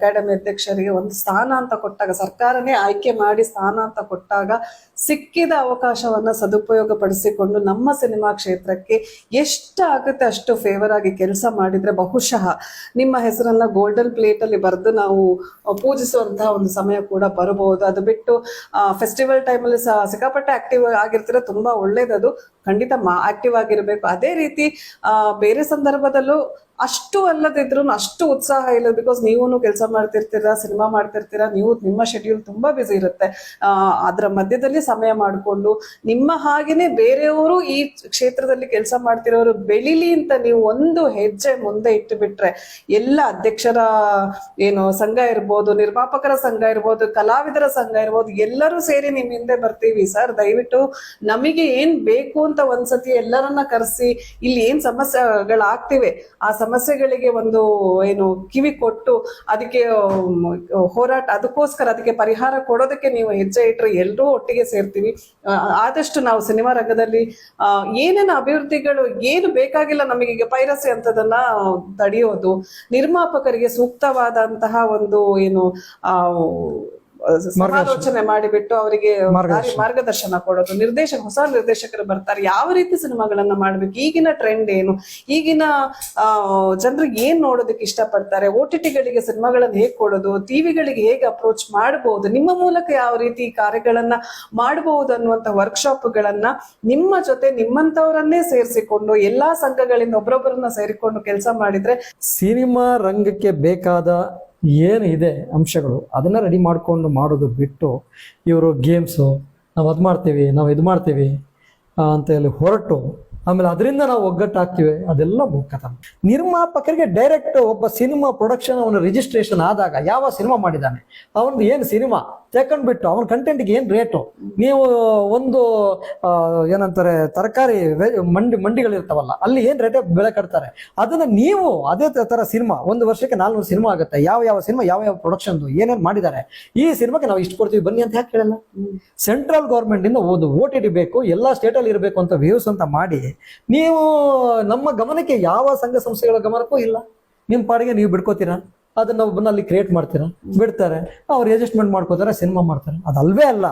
Academy ಅಧ್ಯಕ್ಷರಿಗೆ ಒಂದು ಸ್ಥಾನ ಅಂತ ಕೊಟ್ಟಾಗ, ಸರ್ಕಾರನೇ ಆಯ್ಕೆ ಮಾಡಿ ಸ್ಥಾನ ಅಂತ ಕೊಟ್ಟಾಗ ಸಿಕ್ಕಿದ ಅವಕಾಶವನ್ನ ಸದುಪಯೋಗ ಪಡಿಸಿಕೊಂಡು ನಮ್ಮ ಸಿನಿಮಾ ಕ್ಷೇತ್ರಕ್ಕೆ ಎಷ್ಟು ಆಗುತ್ತೆ ಅಷ್ಟು ಫೇವರ್ ಆಗಿ ಕೆಲಸ ಮಾಡಿದ್ರೆ ಬಹುಶಃ ನಿಮ್ಮ ಹೆಸರನ್ನ ಗೋಲ್ಡನ್ ಪ್ಲೇಟ್ ಅಲ್ಲಿ ಬರೆದು ನಾವು ಪೂಜಿಸುವಂತಹ ಒಂದು ಸಮಯ ಕೂಡ ಬರಬಹುದು. ಅದು ಬಿಟ್ಟು ಫೆಸ್ಟಿವಲ್ ಟೈಮ್ ಸಹ ಸಿಕ್ಕಾಪಟ್ಟೆ ಆಕ್ಟಿವ್ ಆಗಿರ್ತೀರ, ತುಂಬಾ ಒಳ್ಳೇದದು. ಖಂಡಿತ ಆಕ್ಟಿವ್ ಆಗಿರ್ಬೇಕು. ಅದೇ ರೀತಿ ಬೇರೆ ಸಂದರ್ಭದಲ್ಲೂ ಅಷ್ಟು ಅಲ್ಲದಿದ್ರು ಅಷ್ಟು ಉತ್ಸಾಹ ಇಲ್ಲ ಬಿಕಾಸ್ ನೀವು ಕೆಲಸ ಮಾಡ್ತಿರ್ತೀರಾ, ಸಿನಿಮಾ ಮಾಡ್ತಿರ್ತೀರಾ, ನೀವು ನಿಮ್ಮ ಶೆಡ್ಯೂಲ್ ತುಂಬಾ ಬ್ಯುಸಿ ಇರುತ್ತೆ. ಅದರ ಮಧ್ಯದಲ್ಲಿ ಸಮಯ ಮಾಡಿಕೊಂಡು ನಿಮ್ಮ ಹಾಗೇನೆ ಬೇರೆಯವರು ಈ ಕ್ಷೇತ್ರದಲ್ಲಿ ಕೆಲಸ ಮಾಡ್ತಿರೋರು ಬೆಳಿಲಿ ಅಂತ ನೀವು ಒಂದು ಹೆಜ್ಜೆ ಮುಂದೆ ಇಟ್ಟು ಬಿಟ್ರೆ ಎಲ್ಲ ಅಧ್ಯಕ್ಷರ, ಏನು ಸಂಘ ಇರ್ಬೋದು, ನಿರ್ಮಾಪಕರ ಸಂಘ ಇರ್ಬೋದು, ಕಲಾವಿದರ ಸಂಘ ಇರ್ಬೋದು, ಎಲ್ಲರೂ ಸೇರಿ ನಿಮ್ ಹಿಂದೆ ಬರ್ತೀವಿ. ಸರ್, ದಯವಿಟ್ಟು ನಮಗೆ ಏನ್ ಬೇಕು ಅಂತ ಒಂದ್ಸತಿ ಎಲ್ಲರನ್ನ ಕರೆಸಿ, ಇಲ್ಲಿ ಏನ್ ಸಮಸ್ಯೆಗಳಾಗ್ತಿವೆ, ಆ ಸಮಸ್ಯೆಗಳಿಗೆ ಒಂದು ಏನು ಕಿವಿ ಕೊಟ್ಟು ಅದಕ್ಕೆ ಹೋರಾಟ, ಅದಕ್ಕೋಸ್ಕರ ಅದಕ್ಕೆ ಪರಿಹಾರ ಕೊಡೋದಕ್ಕೆ ನೀವು ಹೆಜ್ಜೆ ಇಟ್ಟರೆ ಎಲ್ಲರೂ ಒಟ್ಟಿಗೆ ಸೇರ್ತೀವಿ. ಆದಷ್ಟು ನಾವು ಸಿನಿಮಾ ರಂಗದಲ್ಲಿ ಏನೇನು ಅಭಿವೃದ್ಧಿಗಳು, ಏನು ಬೇಕಾಗಿಲ್ಲ ನಮಗೆ ಈಗ ಪೈರಸಿ ಅಂತದನ್ನ ತಡೆಯೋದು, ನಿರ್ಮಾಪಕರಿಗೆ ಸೂಕ್ತವಾದಂತಹ ಒಂದು ಏನು ಸಮಾಲೋಚನೆ ಮಾಡಿಬಿಟ್ಟು ಅವರಿಗೆ ದಾರಿ ಮಾರ್ಗದರ್ಶನ ಕೊಡೋದು. ನಿರ್ದೇಶಕ ಹೊಸ ನಿರ್ದೇಶಕರು ಬರ್ತಾರೆ. ಯಾವ ರೀತಿ ಸಿನಿಮಾಗಳನ್ನ ಮಾಡ್ಬೇಕು? ಈಗಿನ ಟ್ರೆಂಡ್ ಏನು? ಈಗಿನ ಆ ಜನರಿಗೆ ಏನ್ ನೋಡೋದಕ್ಕೆ ಇಷ್ಟಪಡ್ತಾರೆ? ಓ ಟಿ ಟಿಗಳಿಗೆ ಸಿನಿಮಾಗಳನ್ನ ಹೇಗ್ ಕೊಡೋದು? ಟಿವಿಗಳಿಗೆ ಹೇಗೆ ಅಪ್ರೋಚ್ ಮಾಡಬಹುದು ನಿಮ್ಮ ಮೂಲಕ ಯಾವ ರೀತಿ ಕಾರ್ಯಗಳನ್ನ ಮಾಡಬಹುದು ಅನ್ನುವಂತ ವರ್ಕ್ಶಾಪ್ಗಳನ್ನ ನಿಮ್ಮ ಜೊತೆ ನಿಮ್ಮಂತವರನ್ನೇ ಸೇರಿಸಿಕೊಂಡು ಎಲ್ಲಾ ಸಂಘಗಳಿಂದ ಒಬ್ಬರೊಬ್ಬರನ್ನ ಸೇರಿಕೊಂಡು ಕೆಲಸ ಮಾಡಿದ್ರೆ ಸಿನಿಮಾ ರಂಗಕ್ಕೆ ಬೇಕಾದ ಏನು ಇದೆ ಅಂಶಗಳು ಅದನ್ನು ರೆಡಿ ಮಾಡಿಕೊಂಡು ಮಾಡೋದು ಬಿಟ್ಟು ಇವರು ಗೇಮ್ಸು ನಾವು ಅದು ಮಾಡ್ತೀವಿ, ನಾವು ಇದು ಮಾಡ್ತೀವಿ ಅಂತ ಹೇಳಿ ಹೊರಟು ಆಮೇಲೆ ಅದರಿಂದ ನಾವು ಒಗ್ಗಟ್ಟಾಗ್ತೀವಿ. ಅದೆಲ್ಲ ಮೂರ್ಖತನ ನಿರ್ಮಾಪಕರಿಗೆ ಡೈರೆಕ್ಟ್ ಒಬ್ಬ ಸಿನಿಮಾ ಪ್ರೊಡಕ್ಷನ್ ಅವನ ರಿಜಿಸ್ಟ್ರೇಷನ್ ಆದಾಗ ಯಾವ ಸಿನಿಮಾ ಮಾಡಿದ್ದಾನೆ? ಅವನದು ಏನು ಸಿನಿಮಾ ತಕೊಂಡ್ಬಿಟ್ಟು ಅವನ ಕಂಟೆಂಟ್ಗೆ ಏನು ರೇಟು ನೀವು ಒಂದು ಏನಂತಾರೆ ತರಕಾರಿ ಮಂಡಿ ಮಂಡಿಗಳಿರ್ತಾವಲ್ಲ ಅಲ್ಲಿ ಏನು ರೇಟ್ ಬೆಲೆ ಕಟ್ತಾರೆ? ಅದನ್ನ ನೀವು ಅದೇ ಥರ ತರ ಸಿನಿಮಾ ಒಂದು ವರ್ಷಕ್ಕೆ ನಾಲ್ನೂರು ಸಿನಿಮಾ ಆಗುತ್ತೆ. ಯಾವ ಯಾವ ಸಿನಿಮಾ ಯಾವ ಯಾವ ಪ್ರೊಡಕ್ಷನ್ದು ಏನೇನು ಮಾಡಿದ್ದಾರೆ? ಈ ಸಿನಿಮಾಕ್ಕೆ ನಾವು ಇಷ್ಟು ಕೊಡ್ತೀವಿ. ಬನ್ನಿ ಅಂತ ಯಾಕೆ ಕೇಳಲ್ಲ? ಸೆಂಟ್ರಲ್ ಗೌರ್ಮೆಂಟಿಂದ ಒಂದು ಓ ಟಿ ಟಿ ಬೇಕು ಎಲ್ಲ ಸ್ಟೇಟಲ್ಲಿ ಇರಬೇಕು ಅಂತ ವ್ಯೂಸ್ ಅಂತ ಮಾಡಿ ನೀವು ನಮ್ಮ ಗಮನಕ್ಕೆ ಯಾವ ಸಂಘ ಸಂಸ್ಥೆಗಳ ಗಮನಕ್ಕೂ ಇಲ್ಲ. ನಿಮ್ಮ ಪಾಡಿಗೆ ನೀವು ಬಿಡ್ಕೋತೀರಾ? ಅದನ್ನ ಒಬ್ಬನ ಅಲ್ಲಿ ಕ್ರಿಯೇಟ್ ಮಾಡ್ತೀರಾ? ಬಿಡ್ತಾರೆ. ಅವ್ರು ಅಡ್ಜಸ್ಟ್ಮೆಂಟ್ ಮಾಡ್ಕೋತಾರೆ ಸಿನಿಮಾ ಮಾಡ್ತಾರೆ. ಅದಲ್ವೇ ಅಲ್ಲ.